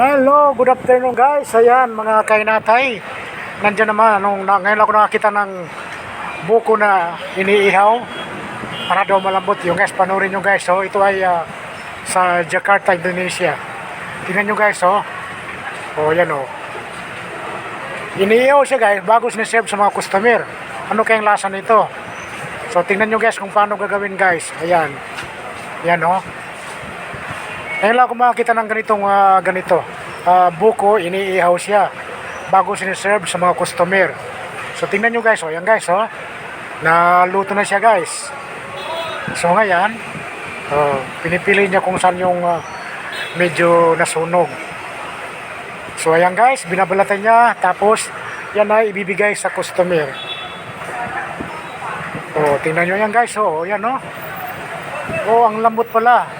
Hello, good afternoon guys. Ayan, mga kainatay. Nandiyan naman, nung, na, ngayon ako nakakita ng buko na iniihaw. Para daw malambot yung guys. Panurin nyo guys. So, ito ay ah, sa Jakarta, Indonesia. Tingnan nyo guys, oh. Oh, yan oh. Iniihaw siya guys, bago siniserve sa mga customer. Ano kayang lasa nito? So, tingnan nyo guys kung paano gagawin guys. Ayan. Yan oh. Ngayon lang ako makakita ng ganitong ah, ganito. Ah, buko, iniihaw siya bago siniserve sa mga customer. So tingnan nyo guys, oh, yan guys, oh. Naluto na siya guys. So ngayon, oh, pinipili niya kung saan yung ah, medyo nasunog. So ayan guys, binabalatan niya tapos yan ay ibibigay sa customer. Oh, tingnan nyo yan guys, oh, yan oh. Oh, ang lambot pala.